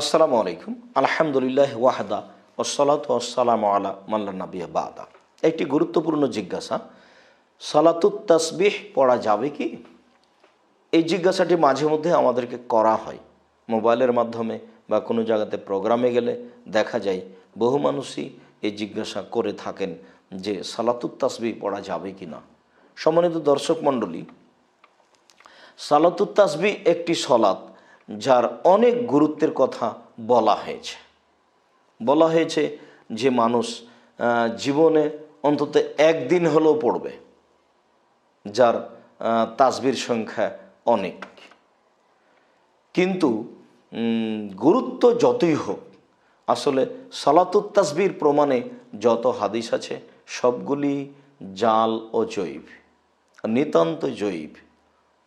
আসসালামু আলাইকুম। আলহামদুলিল্লাহ ওয়াহাদা ওসলাত ওসালাম আলা মাল্লা নবী বাদা। একটি গুরুত্বপূর্ণ জিজ্ঞাসা সালাতুত তাসবিহ পড়া যাবে কি? এই জিজ্ঞাসাটি মাঝে মধ্যে আমাদেরকে করা হয়। মোবাইলের মাধ্যমে বা কোনো জায়গাতে প্রোগ্রামে গেলে দেখা যায় বহু মানুষই এই জিজ্ঞাসা করে থাকেন যে সালাতুত তাসবিহ পড়া যাবে কি না। সম্মানিত দর্শক মণ্ডলী সালাতুত তাসবি একটি সলাৎ যার অনেক গুরুত্বের কথা বলা হয়েছে। বলা হয়েছে যে মানুষ জীবনে অন্তত একদিন হলেও পড়বে, যার তাসবির সংখ্যা অনেক। কিন্তু গুরুত্ব যতই হোক, আসলে সালাতুত তাসবির প্রমাণে যত হাদিস আছে, সবগুলি জাল ও জৈব, নিতান্ত জৈব।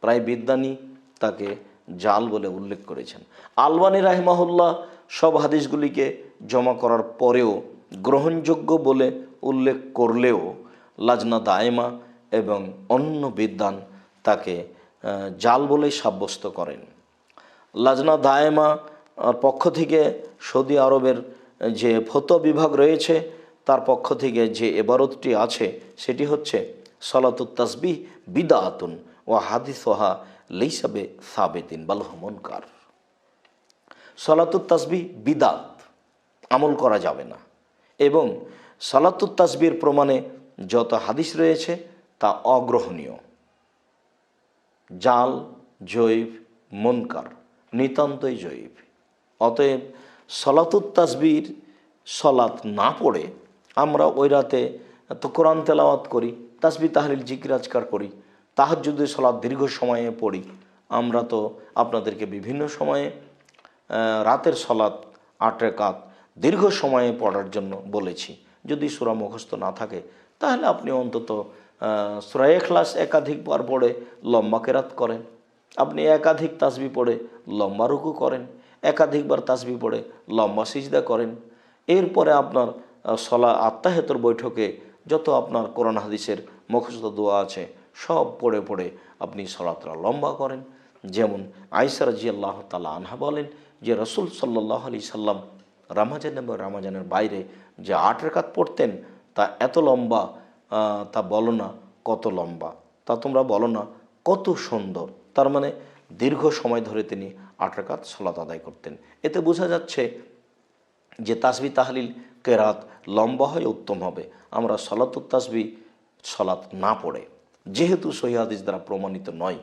প্রায় বিদ্যানী তাকে জাল বলে উল্লেখ করেছেন। আলবানী রাহিমাহুল্লাহ সব হাদিসগুলিকে জমা করার পরেও গ্রহণযোগ্য বলে উল্লেখ করলেও লাজনা দায়মা এবং অন্য বিদ্যান তাকে জাল বলেই সাব্যস্ত করেন। লাজনা দায়মা পক্ষ থেকে সৌদি আরবের যে ফতো বিভাগ রয়েছে, তার পক্ষ থেকে যে এবারতটি আছে, সেটি হচ্ছে সলাতুত তাসবিহ বিদাতুন ও হাদিসোহা লেইসাবে সাবেতিন বালহমনকার সলাতুত তাসবিহ বিদাত, আমল করা যাবে না। এবং সলাতুত তাসবির প্রমাণে যত হাদিস রয়েছে তা অগ্রহণীয়। জাল জৈব মনকার, নিতান্তই জৈব অতএব সলাতুত তাসবির সলাত না পড়ে আমরা ওই রাতে তো কোরআন তেলাওয়াত করি তাসবি তাহলিল জিকিরাজকার করি তাহার যদি সলাৎ দীর্ঘ সময়ে পড়ি। আমরা তো আপনাদেরকে বিভিন্ন সময়ে রাতের সলাদ আট রেকাত দীর্ঘ সময়ে পড়ার জন্য বলেছি। যদি সুরা মুখস্থ না থাকে তাহলে আপনি অন্তত আহ, সুরা এখলাস একাধিকবার পড়ে লম্বা কেরাত করেন। আপনি একাধিক তাসবি পড়ে লম্বা রুকু করেন। একাধিকবার তাসবি পড়ে লম্বা সিজদা করেন। এরপরে আপনার সলা আত্মাহেতর বৈঠকে যত আপনার কোরআন হাদিসের মুখস্থ দোয়া আছে সব পড়ে পড়ে আপনি সলাতরা লম্বা করেন। যেমন আইসা রাজি আল্লাহ তালা আনহা বলেন যে রসুল সাল্লাহ আলি সাল্লাম রামাজান এবং রামাজানের বাইরে যে আট রেখাত পড়তেন, তা এত লম্বা তা বলো না কত লম্বা। তা তোমরা বলো না কত সুন্দর। তার মানে দীর্ঘ সময় ধরে তিনি আট রেখাত সলাত আদায় করতেন। এতে বোঝা যাচ্ছে যে তাসবি তাহলিল কেরাত লম্বা হয় উত্তম হবে। আমরা সলাতুত তাসবি সলাত না পড়ে। যেহেতু সহিহাদিস দ্বারা প্রমাণিত নয়,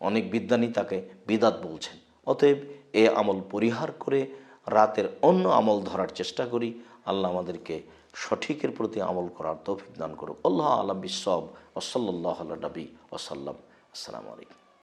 অনেক বিদ্যানী তাকে বিদাত বলছেন। অতএব এ আমল পরিহার করে রাতের অন্য আমল ধরার চেষ্টা করি। আল্লাহ আমাদেরকে সঠিকের প্রতি আমল করার তৌফিক দান করুক। আল্লাহ আলম বিসব ওসল্লাহ নবী ওসাল্লাম আসসালামু আলাইকুম।